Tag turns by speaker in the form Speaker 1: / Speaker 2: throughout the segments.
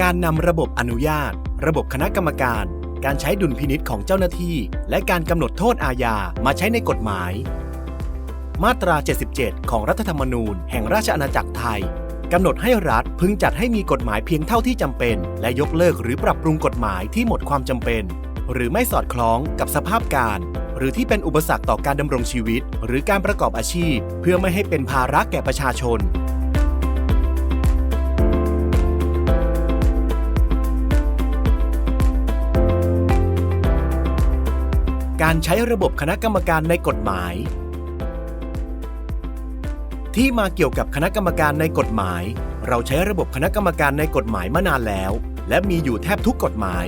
Speaker 1: การนำระบบอนุญาต ระบบคณะกรรมการ การใช้ดุลพินิษของเจ้าหน้าที่ และการกำหนดโทษอาญามาใช้ในกฎหมาย มาตรา 77 ของรัฐธรรมนูญ แห่งราชอาณาจักรไทยกำหนดให้รัฐพึงจัดให้มีกฎหมายเพียงเท่าที่จำเป็น และยกเลิกหรือปรับปรุงกฎหมายที่หมดความจำเป็น หรือไม่สอดคล้องกับสภาพการ หรือที่เป็นอุปสรรคต่อการดำรงชีวิต หรือการประกอบอาชีพ เพื่อไม่ให้เป็นภาระแก่ประชาชน การใช้ระบบคณะกรรมการในกฎหมาย ที่มาเกี่ยวกับคณะกรรมการในกฎหมาย เราใช้ระบบคณะกรรมการในกฎหมายมานานแล้ว และมีอยู่แทบทุกกฎหมาย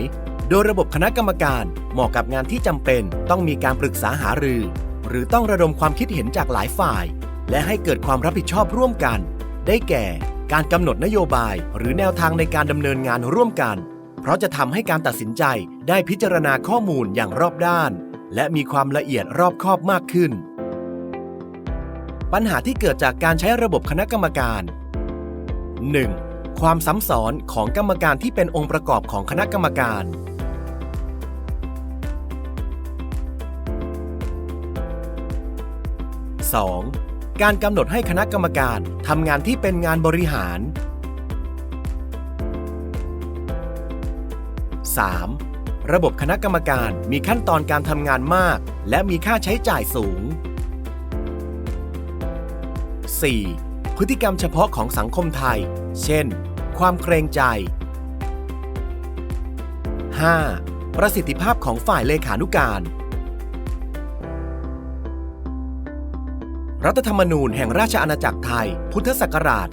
Speaker 1: โดยระบบคณะกรรมการเหมาะกับงานที่จำเป็น ต้องมีการปรึกษาหารือ หรือต้องระดมความคิดเห็นจากหลายฝ่าย และให้เกิดความรับผิดชอบร่วมกัน ได้แก่ การกำหนดนโยบาย หรือแนวทางในการดำเนินงานร่วมกันเพราะจะทำให้การตัดสินใจได้พิจารณาข้อมูลอย่างรอบด้าน และมีความละเอียดรอบคอบมากขึ้น ปัญหาที่เกิดจากการใช้ระบบคณะกรรมการ 1. ความซ้ำซ้อนของกรรมการที่เป็นองค์ประกอบของคณะกรรมการ 2. การกำหนดให้คณะกรรมการทำงานที่เป็นงานบริหาร 3. ระบบคณะกรรมการมีขั้นตอนการทำงานมาก และมีค่าใช้จ่ายสูง 4. พฤติกรรมเฉพาะของสังคมไทย เช่น ความเกรงใจ 5. ประสิทธิภาพของฝ่ายเลขานุการ รัฐธรรมนูญแห่งราชอาณาจักรไทย พุทธศักราช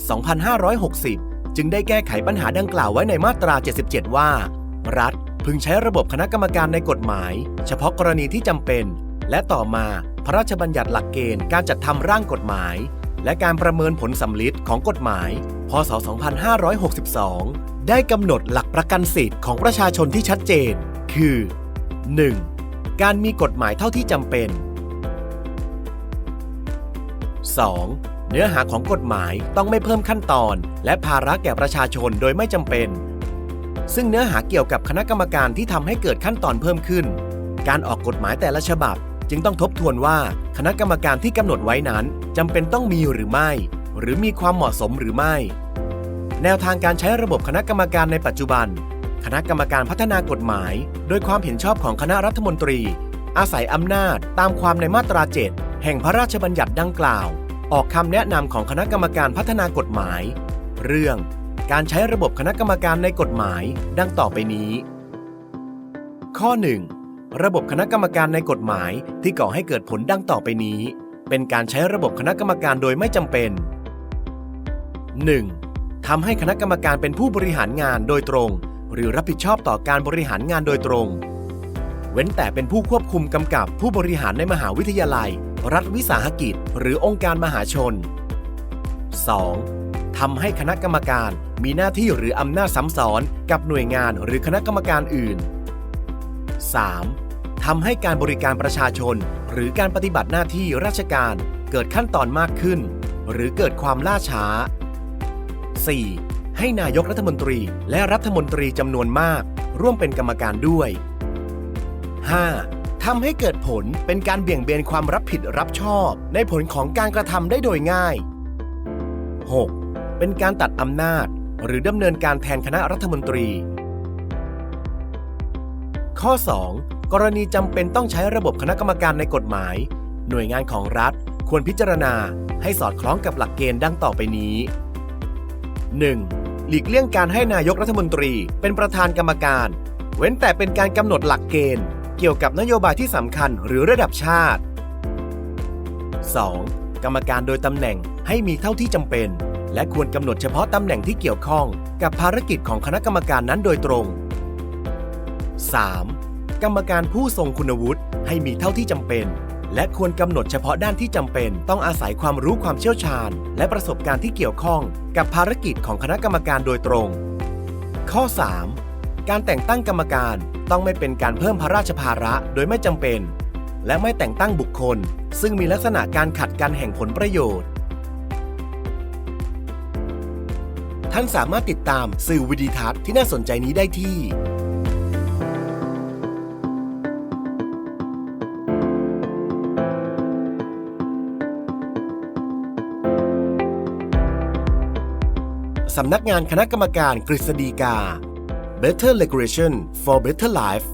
Speaker 1: 2560 จึงได้แก้ไขปัญหาดังกล่าวไว้ในมาตรา 77 ว่า รัฐ พึงใช้ระบบคณะกรรมการในกฎหมาย เฉพาะกรณีที่จำเป็น และต่อมาพระราชบัญญัติหลักเกณฑ์การจัดทำร่างกฎหมาย และการประเมินผลสำลิดของกฎหมาย พศ 2562 ได้กำหนดหลักประกันสิทธิ์ของประชาชนที่ชัดเจน คือ 1. การมีกฎหมายเท่าที่จำเป็น 2. เนื้อหาของกฎหมายต้องไม่เพิ่มขั้นตอน และภาระแก่ประชาชนโดยไม่จำเป็น ซึ่งเนื้อหาเกี่ยวกับคณะกรรมการที่ทำให้เกิดขั้นตอนเพิ่มขึ้น การออกกฎหมายแต่ละฉบับ จึงต้องทบทวนว่าคณะกรรมการที่กำหนดไว้นั้นจำเป็นต้องมีหรือไม่ หรือมีความเหมาะสมหรือไม่ แนวทางการใช้ระบบคณะกรรมการในปัจจุบัน คณะกรรมการพัฒนากฎหมาย โดยความเห็นชอบของคณะรัฐมนตรี อาศัยอำนาจตามความในมาตราเจตแห่งพระราชบัญญัติดังกล่าว ออกคำแนะนำของคณะกรรมการพัฒนากฎหมาย เรื่อง การใช้ระบบคณะกรรมการในกฎหมาย ดังต่อไปนี้ ข้อ 1. ระบบคณะกรรมการในกฎหมายที่ก่อให้เกิดผลดังต่อไปนี้ เป็นการใช้ระบบคณะกรรมการโดยไม่จำเป็น 1. ทำให้คณะกรรมการเป็นผู้บริหารงานโดยตรง หรือรับผิดชอบต่อการบริหารงานโดยตรง เว้นแต่เป็นผู้ควบคุมกำกับผู้บริหารในมหาวิทยาลัย รัฐวิสาหกิจ หรือองค์การมหาชน 2. ทำให้คณะกรรมการ มีหน้าที่หรืออำนาจซ้ำซ้อนกับหน่วยงานหรือคณะกรรมการอื่น 3. ทำให้การบริการประชาชน หรือการปฏิบัติหน้าที่ราชการเกิดขั้นตอนมากขึ้น หรือเกิดความล่าช้า 4. ให้นายกรัฐมนตรีและรัฐมนตรีจำนวนมาก ร่วมเป็นกรรมการด้วย 5. ทำให้เกิดผลเป็นการเบี่ยงเบนความรับผิดรับชอบ ในผลของการกระทำได้โดยง่าย 6. เป็นการตัดอำนาจ หรือดำเนินการแทนคณะรัฐมนตรี ข้อ 2. กรณีจำเป็นต้องใช้ระบบคณะกรรมการในกฎหมาย หน่วยงานของรัฐควรพิจารณาให้สอดคล้องกับหลักเกณฑ์ดังต่อไปนี้ 1. หลีกเลี่ยงการให้นายกรัฐมนตรีเป็นประธานกรรมการ เว้นแต่เป็นการกำหนดหลักเกณฑ์ เกี่ยวกับนโยบายที่สำคัญหรือระดับชาติ 2. กรรมการโดยตำแหน่งให้มีเท่าที่จำเป็น และควรกำหนดเฉพาะตำแหน่งที่เกี่ยวข้องกับภารกิจของคณะกรรมการนั้นโดยตรง 3. กรรมการผู้ทรงคุณวุฒิให้มีเท่าที่จำเป็น และควรกำหนดเฉพาะด้านที่จำเป็น ต้องอาศัยความรู้ความเชี่ยวชาญ และประสบการณ์ที่เกี่ยวข้องกับภารกิจของคณะกรรมการโดยตรง ข้อ 3. การแต่งตั้งกรรมการต้องไม่เป็นการเพิ่มพระราชภาระโดยไม่จำเป็น และไม่แต่งตั้งบุคคล ซึ่งมีลักษณะการขัดกันแห่งผลประโยชน์ ท่านสามารถติดตามสื่อวิดีทัศน์ที่น่าสนใจนี้ได้ที่สำนักงานคณะกรรมการกฤษฎีกา Better Regulation for Better Life